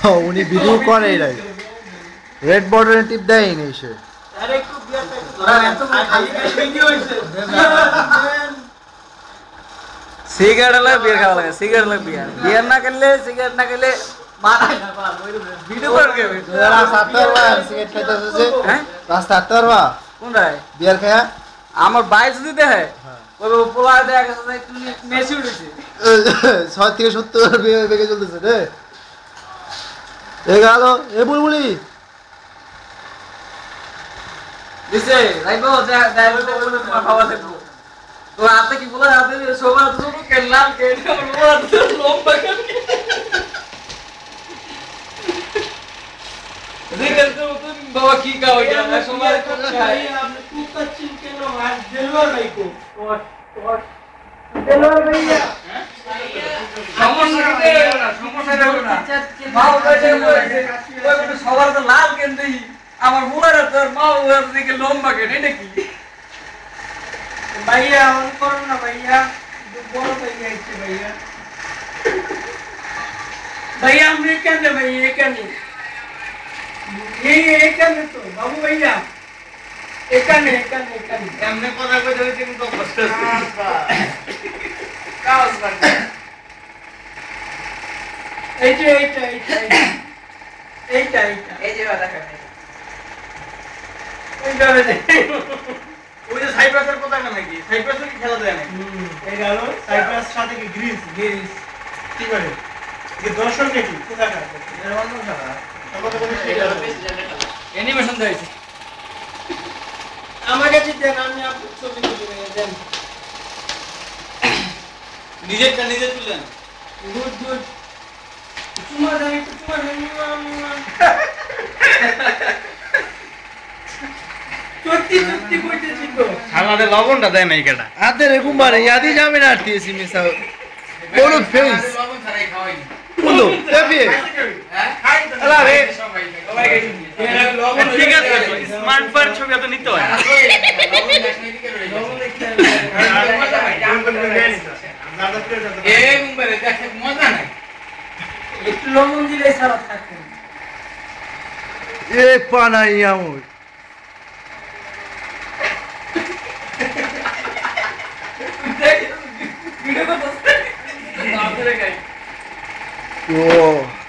হ্যাঁ, উনি ভিডিও করে এরাই রেড বর্ডারে টিপ দেয়নি সে। সিগারেট হলে বিয়ার খাওয়া লাগে সিগারেট হলে বিয়ার বিয়ার না খেলে সিগারেট না খেলে হ্যাঁ? আমার বাইক যদি দেখে ছয় থেকে সত্তর বেগে চলতেছে রে। এ গেল এ বুলবুলি খাওয়া বাবা কি খাও? এটা সবার খাই সমস্যা নেই সমস্যা নেই না মা ওটাই বলেছে ওই বলে সবার তো লাল কেন দেই আমার মুলার তোর মা ওর দিকে লম্বা কেন এটা কি ভাইয়া অন করো না ভাইয়া বড় ভাইয়া আছে ভাইয়া ভাইয়া আমি এখানে ভাইয়া এখানে এই এখানে তো বাবু ভাইয়া এখানে এখানে এখানে। এমনি কথা কই ধরে তুমি তো কষ্ট কাজ বাকি এইটা এইটা এইটা এইটা। এইটা এই যে দেখা এইভাবে দে। ওই যে সাইপ্রাসের কথা না নাকি? সাইপ্রাসের কি খেলা দেয় নাকি? এই গেল। সাইপ্রাস সাথে কি গ্রিস? গ্রিস। কি করে? কি দর্শক নাকি? কোথাকার অ্যানিমেশন দিয়েছে আমার কাছে দেন আমি আপনার ছবি তুলে দেন। নিজেরটা নিজে তুলেন। Good good. দেন মুয়া, মুয়া। সত্যি সত্যি কইতেছি তো। আমাদের লবণটা দেয় নাই কেটা। হাতে রে ইয়াদি যাবে না আটতিয়েছি মিসা হলুদ ফেস লবণ ছাড়াই খাওয়াইনি। বলো দেবি আলা রে ঠিক বার ছবি এত নিতে হয় একটু লবণ দিলে সারা থাকবে এ পানাই আমুর ভিডিও ও।